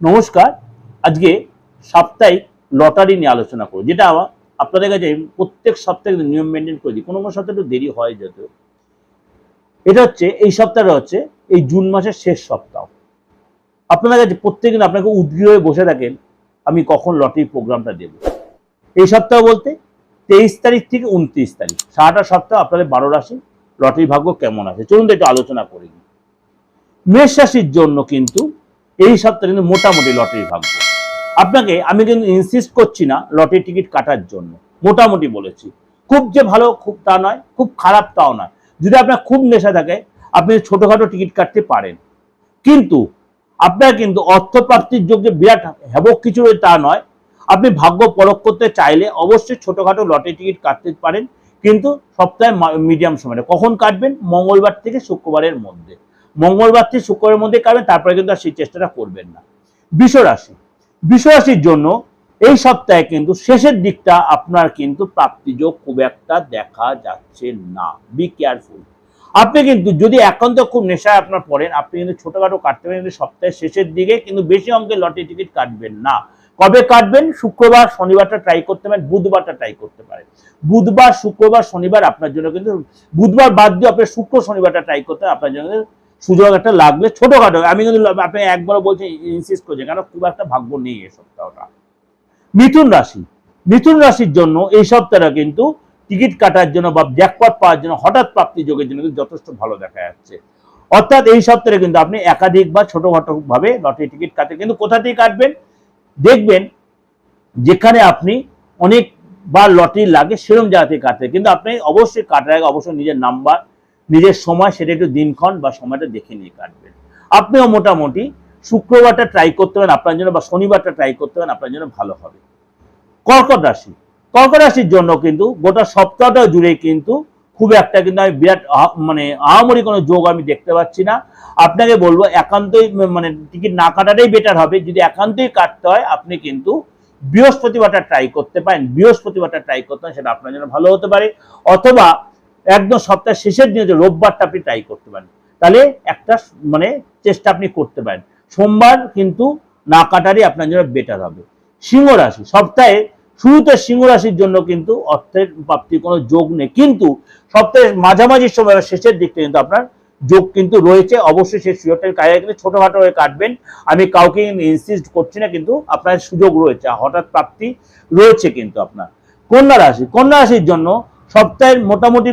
নমস্কার। আজকে সাপ্তাহিক লটারি নিয়ে আলোচনা করব, যেটা আপনাদের কাছে প্রত্যেক সপ্তাহে নিয়ম মেনটেন করে দিই। কোনো কোনো সপ্তাহে একটু দেরি হয় যেত এটা হচ্ছে, এই সপ্তাহটা হচ্ছে এই জুন মাসের শেষ সপ্তাহ। আপনাদের কাছে প্রত্যেক দিন আপনাকে উদ্গ্রীব হয়ে বসে থাকেন, আমি কখন লটারি প্রোগ্রামটা দেব। এই সপ্তাহ বলতে তেইশ তারিখ থেকে উনত্রিশ তারিখ, সারাটা সপ্তাহ আপনাদের বারো রাশি, লটারি ভাগ্য কেমন আছে? চলুন একটু আলোচনা করি মেষ রাশির জন্য কিন্তু এই সপ্তাহে কিন্তু মোটামুটি লটারি ভাগ্য আপনাকে, আমি কিন্তু ইনসিস্ট করছি না লটারি টিকিট কাটার জন্য। মোটামুটি বলেছি। খুব যে ভালো, খুব তা নয়, খুব খারাপ তাও নয়। যদি আপনার খুব নেশা থাকে, আপনি ছোটখাটো টিকিট কাটতে পারেন। কিন্তু, আপনার কিন্তু অর্থপ্রাপ্তির যোগ যে বিরাট হ্যাবক কিছু রয়েছে তা নয়। আপনি ভাগ্য পরখ করতে চাইলে অবশ্যই ছোটখাটো লটারি টিকিট কাটতে পারেন। কিন্তু সপ্তাহে মিডিয়াম সময়ে। কখন কাটবেন? মঙ্গলবার থেকে শুক্রবারের মধ্যে। মঙ্গলবার থেকে শুক্রবারের মধ্যে কাটবেন, তারপরে কিন্তু আর সেই চেষ্টাটা করবেন না। বিষ রাশি বিষ রাশির জন্য এই সপ্তাহে কিন্তু শেষের দিকটা আপনার কিন্তু প্রাপ্তিযোগ খুব একটা দেখা যাচ্ছে না। বি কেয়ারফুল আপনি কিন্তু যদি একান্ত খুব নেশায় আপনার পড়েন, আপনি কিন্তু ছোটখাটো কাটতে পারেন সপ্তাহের শেষের দিকে কিন্তু বেশি অঙ্কের লটারি টিকিট কাটবেন না। কবে কাটবেন? শুক্রবার, শনিবারটা ট্রাই করতে পারেন, বুধবারটা ট্রাই করতে পারেন। বুধবার, শুক্রবার, শনিবার আপনার জন্য কিন্তু, বুধবার বাদ দিয়ে আপনি শুক্র, শনিবারটা ট্রাই করতে আপনার জন্য সুযোগ একটা লাগলে ছোটখাটো। আমি কিন্তু আপনি একবার বলছি ইনসিস্ট করছেন কারণ খুব একটা ভাগ্য নেই এই সপ্তাহটা। মিথুন রাশি। মিথুন রাশির জন্য এই সপ্তাহটা কিন্তু টিকিট কাটার জন্য বা জ্যাকপট পাওয়ার জন্য, হঠাৎ প্রাপ্তি যোগের জন্য কিন্তু যথেষ্ট ভালো দেখা যাচ্ছে। অর্থাৎ এই সপ্তাহে কিন্তু আপনি একাধিক বা ছোটখাটো ভাবে লটারি টিকিট কাটে কিন্তু কোথা থেকে কাটবেন? দেখবেন যেখানে আপনি অনেক বা লটারি লাগে সেরকম জায়গা থেকে কাটতে। কিন্তু আপনি অবশ্যই কাটার আগে অবশ্যই নিজের নাম্বার নিজের সময় সেটা একটু দিনক্ষণ বা সময়টা দেখে নিয়ে কাটবেন। আপনিও মোটামুটি শুক্রবারটা ট্রাই করতে পারেন, আপনার জন্য বা শনিবারটা ট্রাই করতে পারেন, আপনার জন্য ভালো হবে। কর্কট রাশি, কর্কট রাশির জন্য কিন্তু গোটা সপ্তাহটা জুড়ে কিন্তু খুব একটা কিন্তু আমি বিরাট মানে আহামরি কোনো যোগ আমি দেখতে পাচ্ছি না। আপনাকে বলব একান্তই মানে টিকিট না কাটাটাই বেটার হবে। যদি একান্তই কাটতে হয়, আপনি কিন্তু বৃহস্পতিবারটা ট্রাই করতে পারেন। বৃহস্পতিবারটা ট্রাই করতে হয় সেটা আপনার জন্য ভালো হতে পারে। অথবা একদম সপ্তাহের শেষের দিনে রোববারটা আপনি ট্রাই করতে পারেন। তাহলে একটা মানে চেষ্টা আপনি করতে পারেন। সোমবার কিন্তু না কাটারই আপনার জন্য বেটার হবে। সিংহ রাশি, সপ্তাহে শুরুতে সিংহ রাশির জন্য কিন্তু অর্থের প্রাপ্তির কোনো যোগ নেই। কিন্তু সপ্তাহের মাঝামাঝি সময় শেষের দিকটা কিন্তু আপনার যোগ কিন্তু রয়েছে। অবশ্যই সেই সুযোগটা কাজে কিন্তু ছোটখাটো হয়ে কাটবেন। আমি কাউকে ইনসিস্ট করছি না, কিন্তু আপনার সুযোগ রয়েছে। হঠাৎ প্রাপ্তি রয়েছে কিন্তু আপনার। কন্যা রাশি, কন্যা রাশির জন্য সপ্তাহের মোটামুটি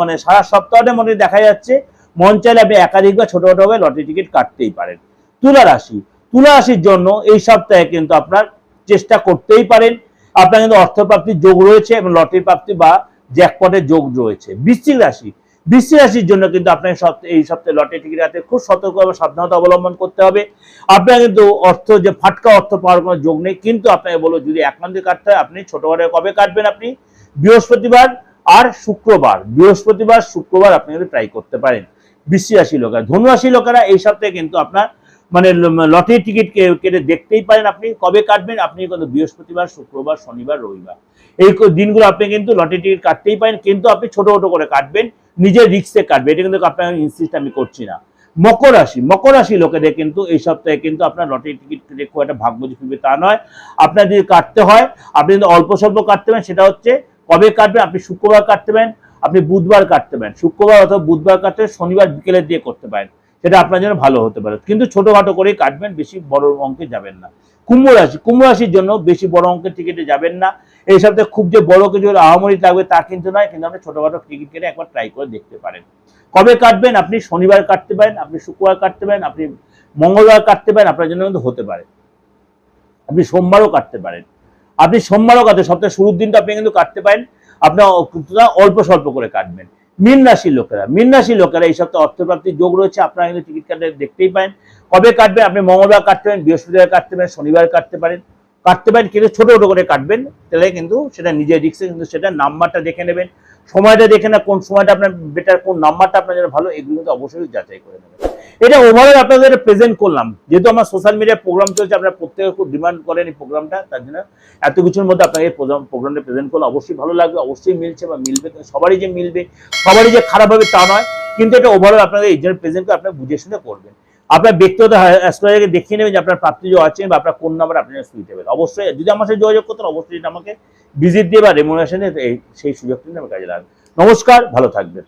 মানে সারা সপ্তাহটা মোটামুটি দেখা যাচ্ছে, মন চাইলে আপনি একাধিক বা ছোটখাটোভাবে লটারি টিকিট কাটতেই পারেন। তুলা রাশি, তুলা রাশির জন্য এই সপ্তাহে কিন্তু আপনার চেষ্টা করতেই পারেন। আপনার কিন্তু অর্থপ্রাপ্তির যোগ রয়েছে এবং লটারি প্রাপ্তি বা জ্যাকপটের যোগ রয়েছে। বৃশ্চিক রাশি, বৃশ্চিক রাশির জন্য কিন্তু সপ্তাহে, এই সপ্তাহে লটারি টিকিট হাতে খুব সতর্ক এবং সাবধানতা অবলম্বন করতে হবে। আপনার কিন্তু অর্থ, যে ফাটকা অর্থ পাওয়ার কোনো যোগ নেই, কিন্তু আপনাকে বলব যদি একান্তে কাটতে হয়, আপনি ছোটখাটো কবে কাটবেন আপনি? বৃহস্পতিবার আর শুক্রবার, বৃহস্পতিবার, শুক্রবার আপনি কিন্তু ট্রাই করতে পারেন। বৃশ্চিক রাশি লোকেরা, ধনুরাশি লোকেরা এই সপ্তাহে কিন্তু আপনার মানে লটারি টিকিট কেটে দেখতেই পারেন আপনি, কবে কাটবেন, আপনি কিন্তু বৃহস্পতিবার, শুক্রবার, শনিবার, রবিবার। এই দিনগুলো আপনি কিন্তু লটারি টিকিট কাটতেই পারেন, কিন্তু আপনি ছোট ছোট করে কাটবেন, নিজের রিক্সে কাটবেন। এটা কিন্তু আপনার ইনসিস্ট আমি করছি না। মকর রাশি মকর রাশি লোকেদের কিন্তু এই সপ্তাহে কিন্তু আপনার লটারি টিকিট কেটে খুব একটা ফিরবে তা নয়। আপনার যদি কাটতে হয়, আপনি যদি অল্প স্বল্প কাটতে পারেন, সেটা হচ্ছে কবে কাটবেন? আপনি শুক্রবার কাটতে পারেন, আপনি বুধবার কাটতে পারেন। শুক্রবার অথবা বুধবার কাটতে শনিবার বিকেলের দিয়ে করতে পারেন। সেটা আপনার জন্য ভালো হতে পারে। কিন্তু ছোটখাটো করেই কাটবেন, বেশি বড় অঙ্কে যাবেন না। কুম্ভ রাশি, কুম্ভ রাশির জন্য বেশি বড় অঙ্কের টিকিটে যাবেন না। এই সপ্তাহে খুব যে বড় কিছু আহামরি থাকবে তা কিন্তু নয়, কিন্তু আপনি ছোটখাটো টিকিট কেটে একবার ট্রাই করে দেখতে পারেন। কবে কাটবেন? আপনি শনিবার কাটতে পারেন, আপনি শুক্রবার কাটতে পারেন, আপনি মঙ্গলবার কাটতে পারেন, আপনার জন্য কিন্তু হতে পারে। আপনি সোমবারও কাটতে পারেন। আপনি সোমবারও কাটতে সপ্তাহের শুরুর দিনটা আপনি কিন্তু কাটতে পারেন। আপনার অল্প স্বল্প করে কাটবেন। মীন রাশির লোকেরা, মীন রাশির লোকেরা, এই সপ্তাহে অর্থপ্রাপ্তির যোগ রয়েছে, আপনারা কিন্তু টিকিট কাটে দেখতেই পারেন। কবে কাটবেন? আপনি মঙ্গলবার কাটতে পারেন, বৃহস্পতিবার কাটতে পারেন, শনিবার কাটতে পারেন। কাটতে পারেন, কিন্তু ছোট ছোট করে কাটবেন, তাহলে কিন্তু সেটা নিজের রিক্সে কিন্তু সেটা নাম্বারটা দেখে নেবেন। সময়টা দেখে না, কোন সময়টা আপনার বেটার কোন নাম্বারটা আপনার জন্য ভালো, এগুলো কিন্তু অবশ্যই যাচাই করে নেবেন। এটা ওভারঅল আপনাদের প্রেজেন্ট করলাম। যেহেতু আমার সোশ্যাল মিডিয়ায় প্রোগ্রাম চলছে, আপনারা প্রত্যেকে খুব ডিমান্ড করেন এই প্রোগ্রামটা তার জন্য এত কিছুর মধ্যে আপনাকে এই প্রোগ্রামটা প্রেজেন্ট করলে অবশ্যই ভালো লাগবে, অবশ্যই মিলছে বা মিলবে সবারই যে মিলবে, সবারই যে খারাপ হবে তা নয়, কিন্তু এটা ওভারঅল আপনাদের এই জন্য প্রেজেন্ট করে আপনারা বুঝে শুনে করবেন। আপনার ব্যক্তিগত অ্যাস্ট্রোলজারকে দেখিয়ে নেবেন যে আপনার প্রাপ্তি যোগ আছেন বা আপনার কোন নাম্বার আপনার সুইটেবল অবশ্যই যদি আমার সাথে যোগাযোগ করতেন, অবশ্যই আমাকে ভিজিট দিয়ে বা রেমুনারেশনে সেই সুযোগটি আমি কাজে লাগবে নমস্কার, ভালো থাকবেন।